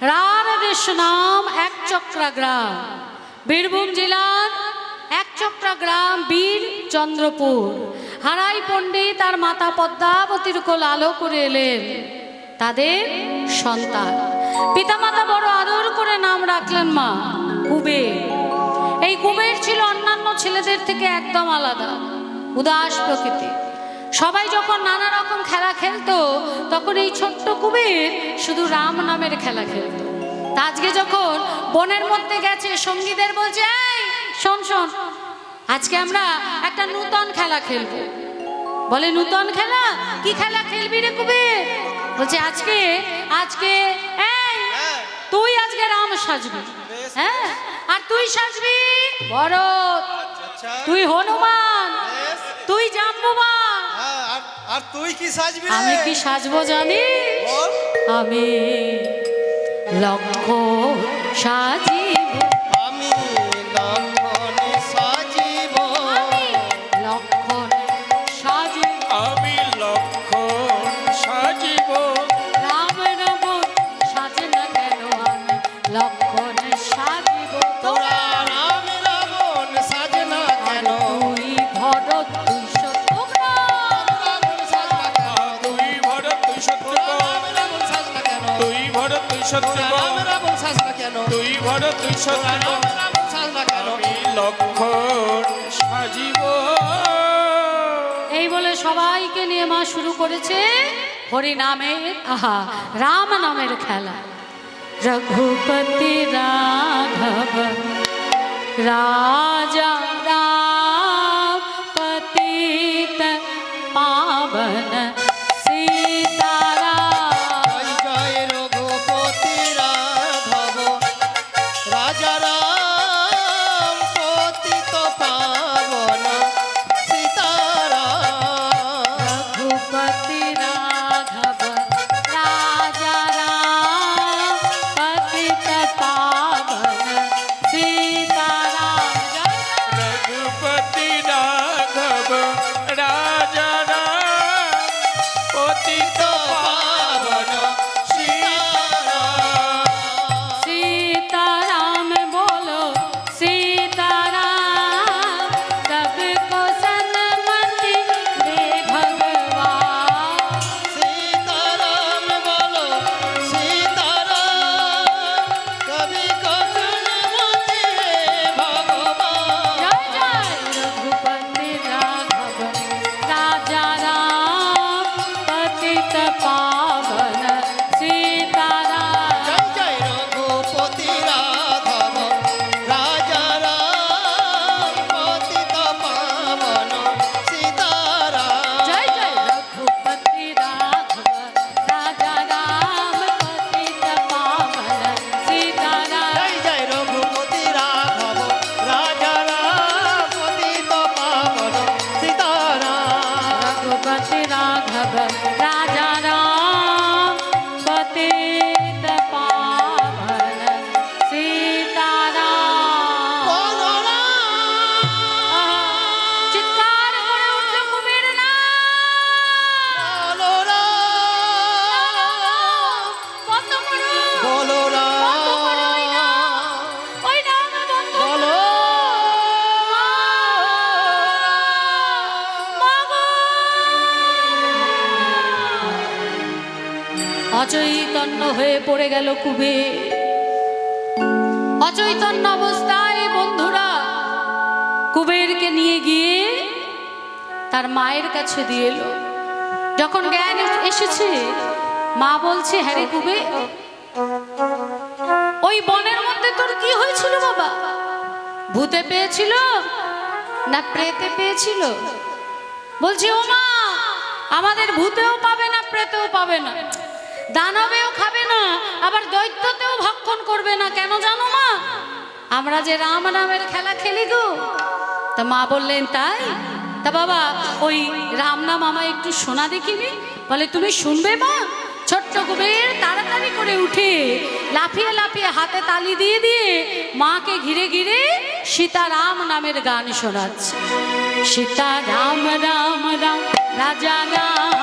দেশ নাম এক চক্রা গ্রাম। বীরভূম জেলার এক চক্রা গ্রাম বীর চন্দ্রপুর। হারাই পণ্ডিত আর মাতা পদ্মাবতীর কোল আলো করে এলেন তাদের সন্তান। পিতামাতা বড় আদর করে নাম রাখলেন মা, কুবের। এই কুবের ছিল অন্যান্য ছেলেদের থেকে একদম আলাদা, উদাস প্রকৃতি সবাই যখন নানা রকম খেলা খেলতো তখন এই ছোট্ট কুবের শুধু রাম নামের খেলা খেলতো। তা আজকে যখন বনের মধ্যে গেছে সঙ্গীদের বলছে এই শোন শোন আজকে আমরা একটা নূতন খেলা খেলব। বলে নূতন খেলা? কি খেলা খেলবি রে কুবের বলছে আজকে আজকে এই তুই আজকে রাম সাজবি হ্যাঁ? আর তুই সাজবি ভরত আচ্ছা তুই হনুমান তুই জাম্বুবান হ্যাঁ, আর তুই কি সাজবি আমি কি সাজবো জানিস? আমি লক্ষ সাজিব তুই তুই লক্ষণ সাজিব। এই বলে সবাইকে নিয়ে মা শুরু করেছে হরি নামের আহা রাম নামের খেলা। রঘুপতি রাঘব রাজা অচৈতন্য হয়ে পড়ে গেল কুবে অচৈতন্য অবস্থায় বন্ধুরা কুবেরকে নিয়ে গিয়ে তার মায়ের কাছে দিয়ে এলো। যখন জ্ঞান এসেছে মা বলছে হ্যারে কুবে ওই বনের মধ্যে তোর কি হয়েছিল বাবা? ভূতে পেয়েছিল না প্রেতে পেয়েছিল? বলছি, ও মা, আমাদের ভূতেও পাবে না, প্রেতেও পাবে না। দানবেও খাবে না, আবার দৈত্যতেও ভক্ষণ করবে না। কেন জানো মা? আমরা যে রাম নামের খেলা খেলি গো। তা মা বললেন, তাই? তা বাবা, ওই রাম নাম আমায় একটু শোনা দেখিনি। বলে, তুমি শুনবে মা? ছোট্ট কুবের তাড়াতাড়ি করে উঠে লাফিয়ে লাফিয়ে হাতে তালি দিয়ে দিয়ে মাকে ঘিরে ঘিরে সীতারাম নামের গান শোনাচ্ছে। সীতারাম, রাম রাম, রাজা, রাম।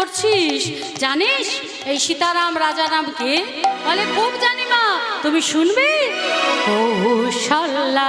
করছিস? জানিস এই সীতারাম রাজারামকে বলে খুব জানি মা তুমি শুনবে? কৌশল্যা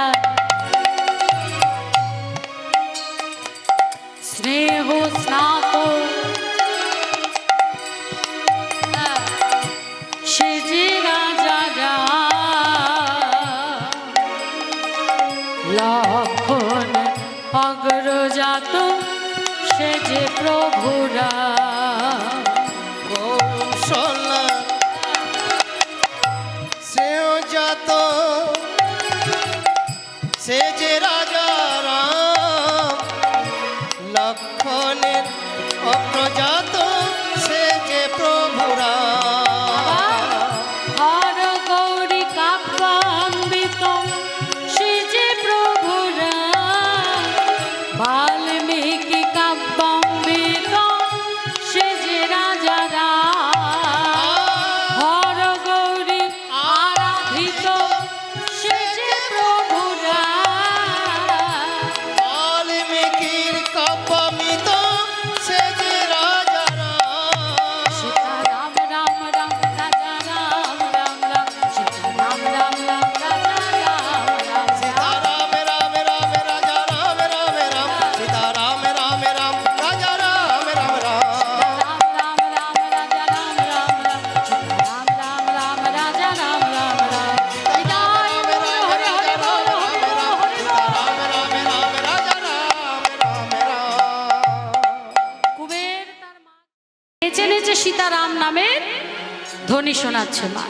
ধ্বনি মা।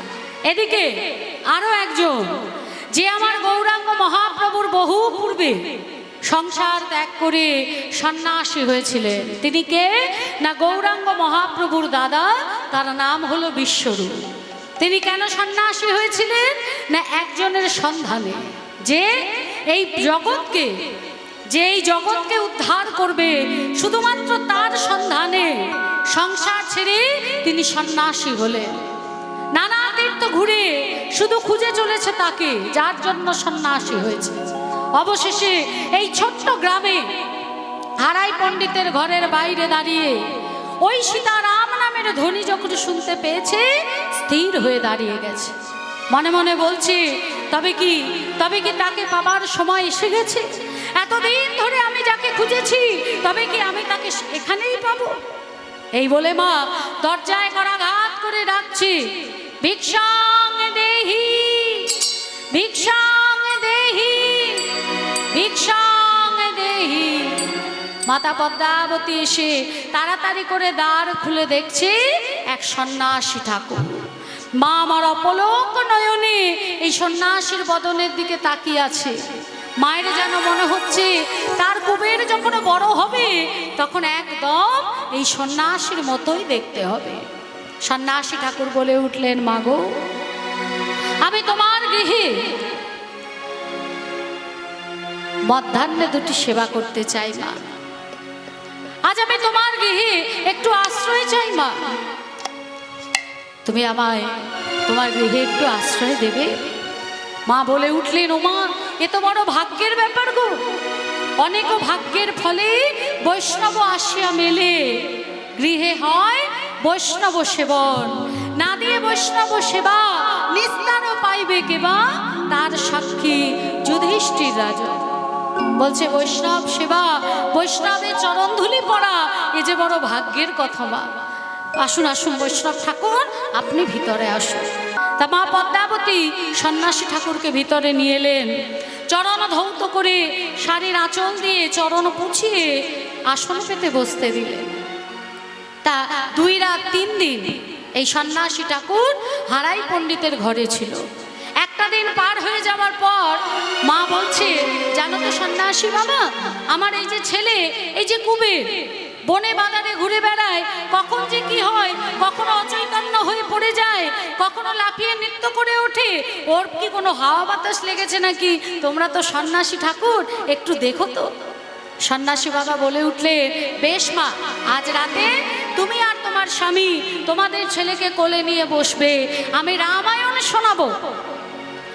এদিকে আরও একজন, যে আমার গৌরাঙ্গ মহাপ্রভুর বহু পূর্বে সংসার ত্যাগ করে সন্ন্যাসী হয়েছিলেন। তিনি কে? না গৌরাঙ্গ মহাপ্রভুর দাদা, তার নাম হলো বিশ্বরূপ। তিনি কেন সন্ন্যাসী হয়েছিলেন? না একজনের সন্ধানে, যে এই জগৎকে, যে এই জগৎকে উদ্ধার করবে। শুধুমাত্র তার সন্ধানে সংসার ছেড়ে তিনি সন্ন্যাসী হলেন। নানা তীর্থ ঘুরে শুধু খুঁজে চলেছে তাকে, যার জন্য সন্ন্যাসী হয়েছে। অবশেষে এই ছোট্ট গ্রামে হারাই পণ্ডিতের ঘরের বাইরে দাঁড়িয়ে ওই সীতারাম নামের ধ্বনি যখন শুনতে পেয়েছে, স্থির হয়ে দাঁড়িয়ে গেছে। মনে মনে বলছে, তবে কি তবে কি তাকে পাবার সময় এসে গেছে? এতদিন ধরে আমি যাকে খুঁজেছি, তবে কি আমি তাকে এখানেই পাবো? এই বলে মা দরজায় করাঘাত করে ডাকছি দেহি দেহি দেহি। মাতা পদ্মাবতী এসে তাড়াতাড়ি করে দ্বার খুলে দেখছে এক সন্ন্যাসী ঠাকুর। মা আমার অপলোক নয়নে এই সন্ন্যাসীর বদনের দিকে তাকিয়ে আছে। মায়ের যেন মনে হচ্ছে তার কুবের যখন বড় হবে, তখন একদম এই সন্ন্যাসীর মতোই দেখতে হবে। সন্ন্যাসী ঠাকুর বলে উঠলেন মাগো আমি তোমার গৃহে মধ্যাহ্নে দুটি সেবা করতে চাই, মা। আজ আমি তোমার গৃহে একটু আশ্রয় চাই, মা। তুমি আমায়, তোমার গৃহে একটু আশ্রয় দেবে? মা বলে উঠলেন ওমা এ তো বড় ভাগ্যের ব্যাপার গো। অনেক ভাগ্যের ফলে বৈষ্ণব আসিয়া মেলে। গৃহে হয় বৈষ্ণব সেবন। না দিয়ে বৈষ্ণব সেবা নিস্তার পাইবে কেবা তার সাক্ষী যুধিষ্ঠির রাজা। বলছে, বৈষ্ণব সেবা বৈষ্ণবের চরণধুলি পড়া, এ যে বড় ভাগ্যের কথা মা। আসুন আসুন, বৈষ্ণব ঠাকুর, আপনি ভিতরে আসুন। তা মা পদ্মাবতী সন্ন্যাসী ঠাকুরকে ভিতরে নিয়ে এলেন। চরণ ধৌত করে শাড়ির আঁচল দিয়ে চরণ পুছিয়ে আসন পেতে বসতে দিলেন। তা দুই রাত, তিন দিন এই সন্ন্যাসী ঠাকুর হারাই পণ্ডিতের ঘরে ছিল। একটা দিন পার হয়ে যাওয়ার পর মা বলছে, জানো তো সন্ন্যাসী বাবা, আমার এই যে ছেলে, এই যে কুবের, বনে বাজারে ঘুরে বেড়ায়, কখন যে কি হয়, কখনো অচৈতন্য হয়ে পড়ে যায়, কখনো লাফিয়ে নৃত্য করে ওঠে, ওর কি কোনো হাওয়া বাতাস লেগেছে নাকি? তোমরা তো সন্ন্যাসী ঠাকুর, একটু দেখো তো। সন্ন্যাসী বাবা বলে উঠলে, বেশ মা, আজ রাতে তুমি আর তোমার স্বামী তোমাদের ছেলেকে কোলে নিয়ে বসবে। আমি রামায়ণ শোনাবো।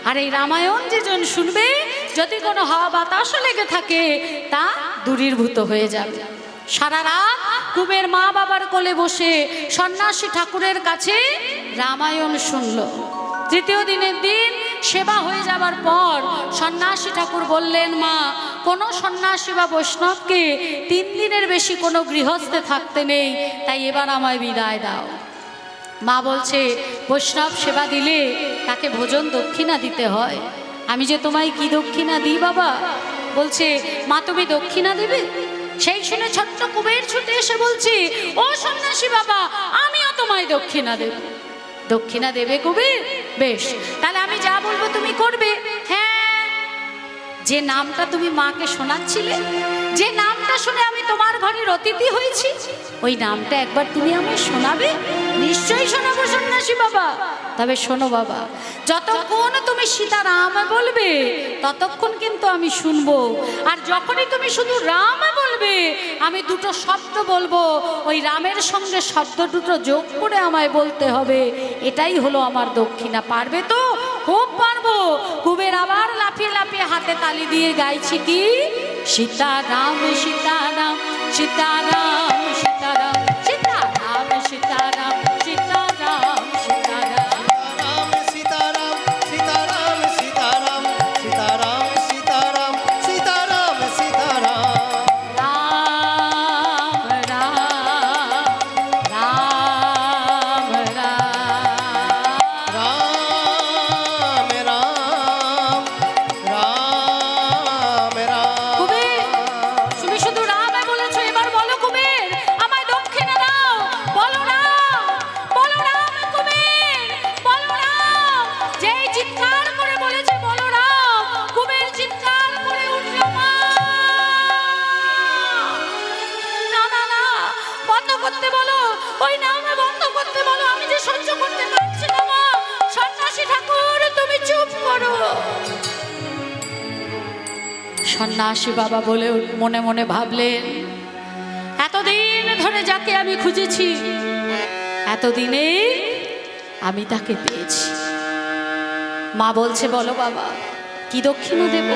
আর এই রামায়ণ যেজন শুনবে, যদি কোনো হাওয়া বাতাসও লেগে থাকে, তা দূরীভূত হয়ে যাবে। সারা রাত কুবের মা বাবার কোলে বসে সন্ন্যাসী ঠাকুরের কাছে রামায়ণ শুনল। তৃতীয় দিনের দিন সেবা হয়ে যাবার পর সন্ন্যাসী ঠাকুর বললেন, মা, কোনো সন্ন্যাসী বা বৈষ্ণবকে তিন দিনের বেশি কোনো গৃহস্থে থাকতে নেই, তাই এবার আমায় বিদায় দাও। মা বলছে, বৈষ্ণব সেবা দিলে তাকে ভোজন দক্ষিণা দিতে হয়। আমি যে তোমায় কি দক্ষিণা দিই বাবা? বলছে, মা, তুমি দক্ষিণা দেবে? সেই শুনে ছোট্ট কুবের ছুটে এসে বলছি, ও সন্ন্যাসী বাবা, আমিও তোমায় দক্ষিণা দেব। দক্ষিণা দেবে কুবের? বেশ, তাহলে আমি যা বলব তুমি করবে। হ্যাঁ যে নামটা তুমি মাকে শোনাচ্ছিলে, যে নামটা শুনে আমি তোমার ঘরের অতিথি হয়েছি, ওই নামটা একবার তুমি আমায় শোনাবে? নিশ্চয়ই শোনাবো সন্ন্যাসী বাবা। তবে শোনো বাবা, যতক্ষণ তুমি সীতারাম বলবে, ততক্ষণ কিন্তু আমি শুনব। আর যখনই তুমি শুধু রাম বলবে, আমি দুটো শব্দ বলব। ওই রামের সঙ্গে শব্দ দুটো যোগ করে আমায় বলতে হবে। এটাই হলো আমার দক্ষিণা। পারবে তো? খুব পারব। কুবের আবার লাফিয়ে লাফিয়ে হাতে তালি দিয়ে গাইছি কি? সীতারাম সীতারাম সীতারাম। সন্ন্যাসী বাবা বলে মনে মনে ভাবলেন, এতদিন ধরে যাকে আমি খুঁজেছি, এতদিনে আমি তাকে পেয়েছি। মা বলছে, বলো বাবা, কি দক্ষিণা দেব?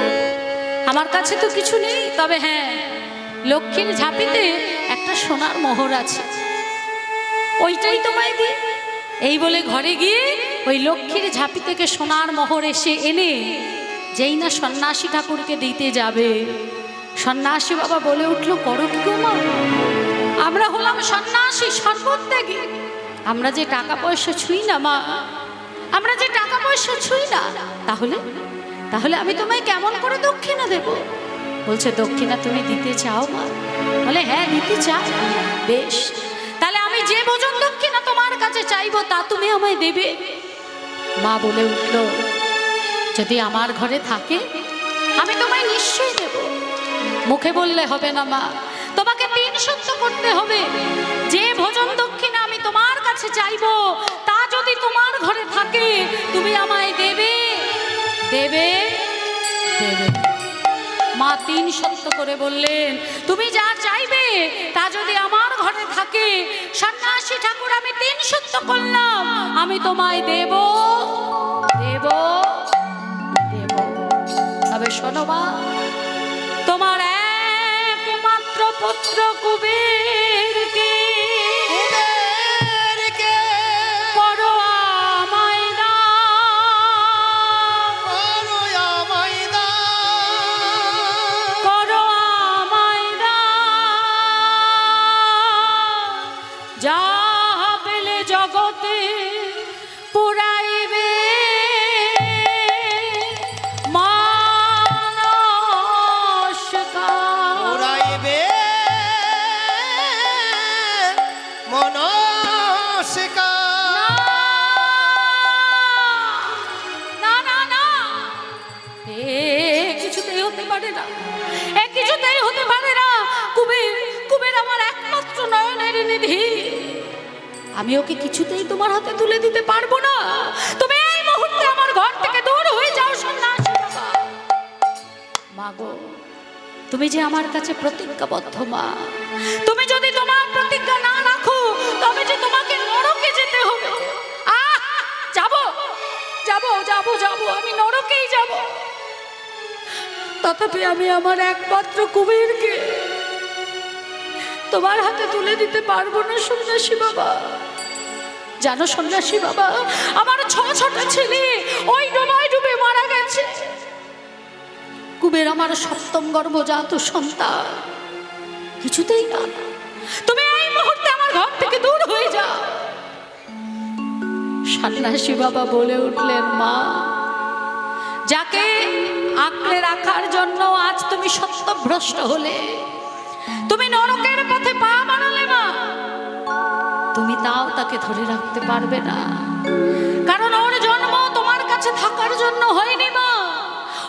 আমার কাছে তো কিছু নেই, তবে হ্যাঁ লক্ষ্মীর ঝাঁপিতে একটা সোনার মোহর আছে। ওইটাই তোমায় দি এই বলে ঘরে গিয়ে ওই লক্ষ্মীর ঝাঁপি থেকে সোনার মোহর এসে এনে যেই না সন্ন্যাসী ঠাকুরকে দিতে যাবে। সন্ন্যাসী বাবা বলে উঠল, করো কি মা? আমরা হলাম সন্ন্যাসী সর্বত্যাগী। আমরা যে টাকা পয়সা ছুঁই না মা, আমরা যে টাকা পয়সা ছুঁই না, তাহলে? তাহলে আমি তোমায় কেমন করে দক্ষিণা দেব? বলছে, দক্ষিণা তুমি দিতে চাও মা? বলে হ্যাঁ দিতে চাও বেশ। তাহলে আমি যে ভোজন দক্ষিণা তোমার কাছে চাইব, তা তুমি আমায় দেবে? মা বলে উঠল যদি আমার ঘরে থাকে, আমি তোমায় নিশ্চয়ই দেব। মুখে বললে হবে না, মা। তোমাকে তিন সত্য করতে হবে। যে ভোজন দক্ষিণা আমি তোমার কাছে চাইব, তা যদি তোমার ঘরে থাকে, তুমি আমায় দেবে। দেবে? দেবে। মা তিন সত্য করে বললেন, তুমি যা চাইবে, তা যদি আমার ঘরে থাকে, সন্ন্যাসী ঠাকুর, আমি তিন সত্য করলাম। আমি তোমায় দেব। দেব। দেব তবে শোনো মা তোমার একমাত্র পুত্র কুবেরকে আমি ওকে কিছুতেই তোমার হাতে তুলে দিতে পারব না। তুমি এই মুহূর্তে আমার ঘর থেকে দূর হয়ে যাও, সন্ন্যাসী মাগো, তুমি যে আমার কাছে প্রতিজ্ঞাবদ্ধ মা, তুমি যদি তোমার প্রতিজ্ঞা না রাখো, তবে যে তোমাকে নরকে যেতে হবে। আহ, যাব যাব যাব যাব, আমি নরকেই যাব। তথাপি আমি আমার একমাত্র কুবেরকে তোমার হাতে তুলে দিতে পারব না, সন্ন্যাসী বাবা। জানো সন্ন্যাসী বাবা, আমার ছ ছোট ছেলে, ওই ডোবায় ডুবে মারা গেছে। কুবের আমার সপ্তম গর্ভজাত সন্তান। কিছুতেই না। তুমি এই মুহূর্তে আমার ঘর থেকে দূর হয়ে যাও। সন্ন্যাসী বাবা বলে উঠলেন, মা, যাকে আঁকড়ে রাখার জন্য আজ তুমি সত্যভ্রষ্ট হলে, তুমি নরকের পথে পা তুমি তাও তাকে ধরে রাখতে পারবে না। কারণ ওর জন্ম তোমার কাছে থাকার জন্য হয়নি মা।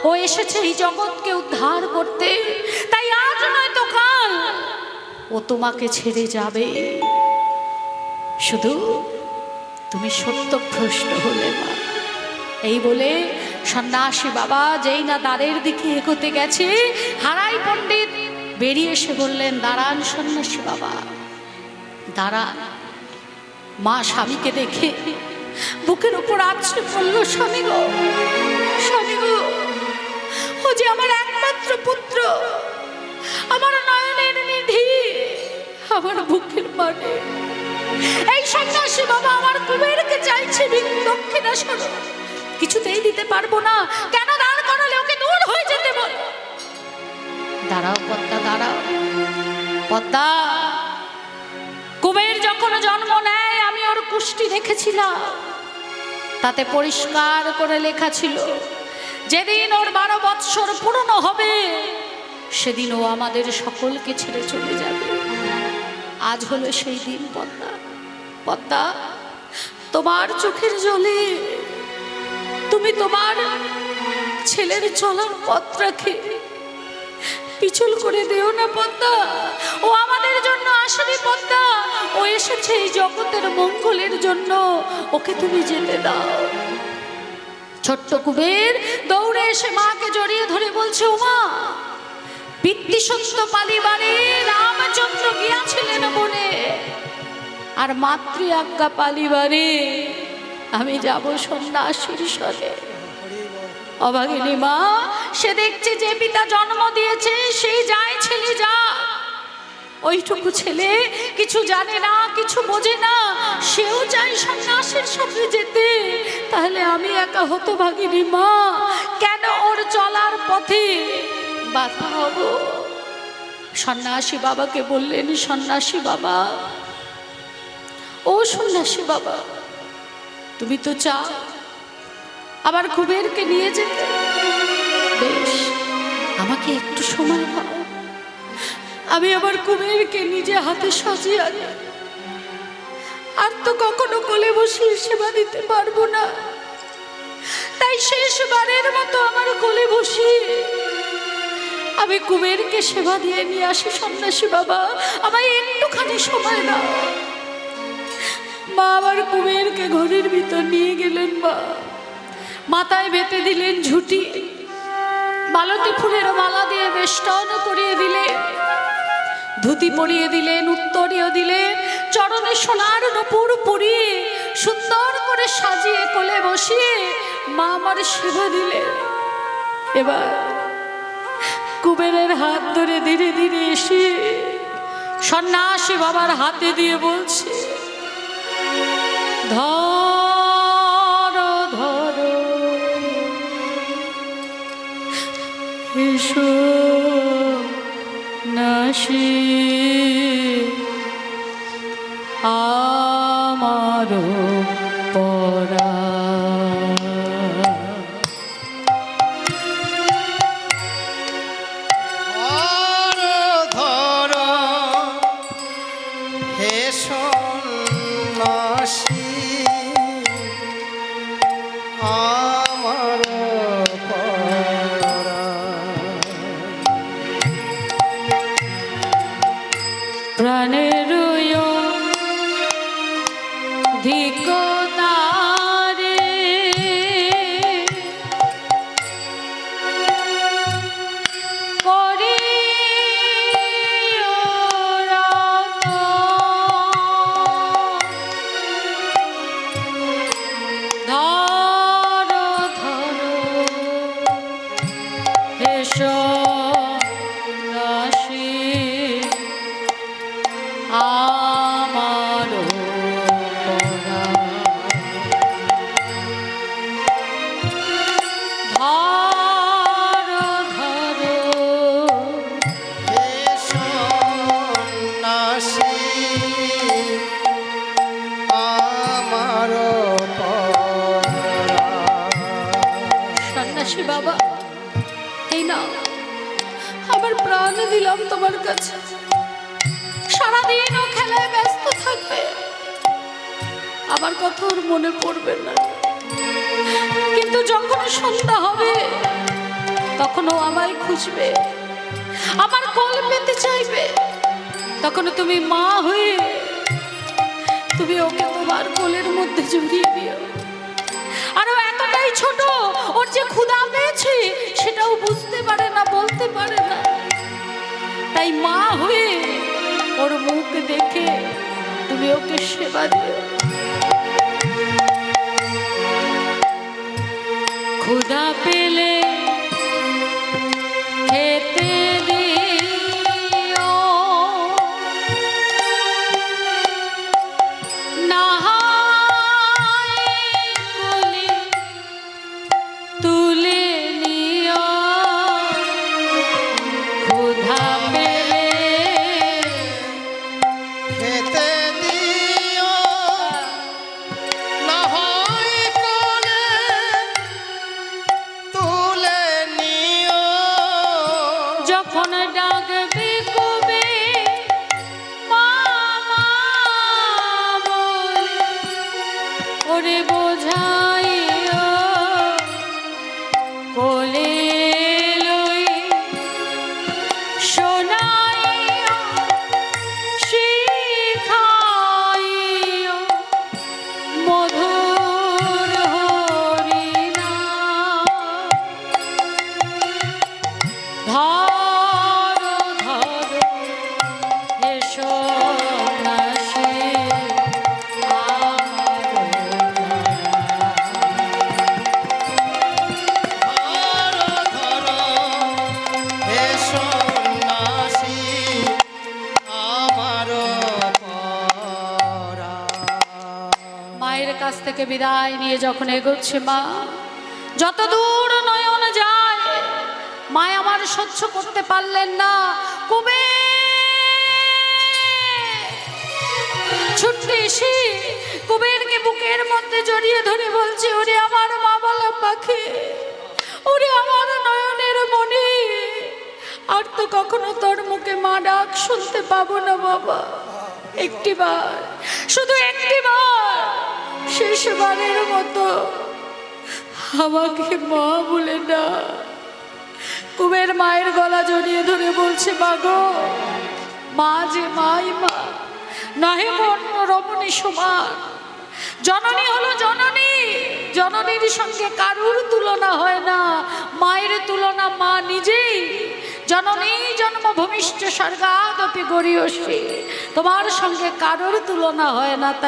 ও এসেছে এই জগৎকে উদ্ধার করতে। তাই আজ নয় তো কাল ও তোমাকে ছেড়ে যাবে। শুধু তুমি সত্যভ্রষ্ট হলে মা। এই বলে সন্ন্যাসী বাবা যেই না দ্বারের দিকে এগোতে গেছে, হারাই পণ্ডিত বেরিয়ে এসে বললেন, দাঁড়ান সন্ন্যাসী বাবা, দাঁড়ান। মা স্বামীকে দেখে বুকের উপর আছড়ে পড়ল, স্বামী গো স্বামী গো, ও যে আমার একমাত্র পুত্র, আমার নয়নের নিধি, আমার বুকের মানে। এই সন্ন্যাসী বাবা আমার কুবেরকে চাইছে ভিক- দক্ষিণা স্বরূপ কিছুতেই দিতে পারব না। কেন দাঁড় করালে ওকে দূর হয়ে যেতে বল? দাঁড়াও পদ্মা দাঁড়াও। পদ্মা, কুবের যখন জন্ম নেয় কুষ্টি দেখেছিলাম তাতে পরিষ্কার করে লেখা ছিল, যেদিন ওর বারো বৎসর পূর্ণ হবে সেদিন ও আমাদের সকলকে ছেড়ে চলে যাবে। আজ হলো সেই দিন, পদ্মা। পদ্মা, তোমার চোখের জলে তুমি তোমার ছেলের চলার পথ রাখে। পিছল করে দেও না পদ্মা। ও আমাদের জন্য আসেনি পদ্মা। ও এসেছে এই জগতের মঙ্গলের জন্য। ওকে তুমি যেতে দাও। ছোট্ট কুবের দৌড়ে এসে মাকে জড়িয়ে ধরে বলছে ওমা পিতৃ সত্য পালিবারে রামচন্দ্র গিয়াছিলেন বনে। আর মাতৃ আজ্ঞা পালিবারে আমি যাব সন্ন্যাসীর সনে। অভাগিনী মা, সে দেখছে যে পিতা জন্ম দিয়েছে, সেই যায় ছেলে যা। ওইটুকু ছেলে কিছু জানে না, কিছু বোঝে না, সেও চাই সন্ন্যাসের সঙ্গে যেতে। তাহলে আমি একা হতো ভাগিনী মা, কেন ওর চলার পথে বাধা হব? সন্ন্যাসী বাবাকে বললেন, সন্ন্যাসী বাবা, ও সন্ন্যাসী বাবা, তুমি তো চাও আবার কুবেরকে নিয়ে যেতে বেশ, আমাকে একটু সময় দাও। আমি আবার কুবেরকে নিজে হাতে সাজিয়ে আনি। আর তো কখনো কোলে বসিয়ে সেবা দিতে পারব না। তাই শেষবারের মতো আমার কোলে বসিয়ে আমি কুবেরকে সেবা দিয়ে নিয়ে আসি সন্ন্যাসী বাবা। আমায় একটুখানি সময় দাও। মা আবার কুবেরকে ঘরের ভিতর নিয়ে গেলেন, মা। মাথায় বেঁধে দিলেন ঝুটি। মালতী ফুলের মালা দিয়ে বেষ্টন করিয়ে দিলেন। ধুতি পরিয়ে দিলেন, উত্তরীয় দিলেন, চরণে সোনার নপুর পরিয়ে সুন্দর করে সাজিয়ে কোলে বসিয়ে মা আমার সেবা দিলেন। এবার কুবেরের হাত ধরে ধীরে ধীরে এসে সন্ন্যাসী বাবার হাতে দিয়ে বলছে, ধর এসো নাসি আমার পরা আমার কথা ওর মনে পড়বে না। কিন্তু যখন সন্ধ্যা হবে, তখন ও আমায় খুঁজবে। আমার কল পেতে চাইবে। তখন তুমি মা হয়ে তুমি ওকে তোমার কোলের মধ্যে জড়িয়ে দিও। আর এতটাই ছোট, ওর যে ক্ষুধা পেয়েছে, সেটাও বুঝতে পারে না, বলতে পারে না। তাই মা হয়ে ওর মুখ দেখে তুমি ওকে সেবা দিও। ক্ষুধা পেলে নিয়ে যখন এগোচ্ছে মা, যত দূর নয়ন যায় মা আমার সহ্য করতে পারলেন না। কবে ছুটতে এসে কুবেরকে বুকের মধ্যে জড়িয়ে ধরে বলছে, ওরে আমার মা বলা পাখি, ওরে আমার নয়নের মনে আর তো কখনো তোর মুখে মা ডাক শুনতে পাবো না বাবা। একটিবার শুধু একটিবার শেষবারের মতো আমাকে মা বলে না। কুবের মায়ের গলা জড়িয়ে ধরে বলছে, মা গো, মা যে মাই মা, নহে কোন রমণী সমান। জননী হলো জননী, জননীর সঙ্গে কারুর তুলনা হয় না। মায়ের তুলনা মা নিজেই। জননী জন্মভূমিষ্ঠ স্বর্গাদপি গরিয়সী। তোমার সঙ্গে কারোর তুলনা হয় না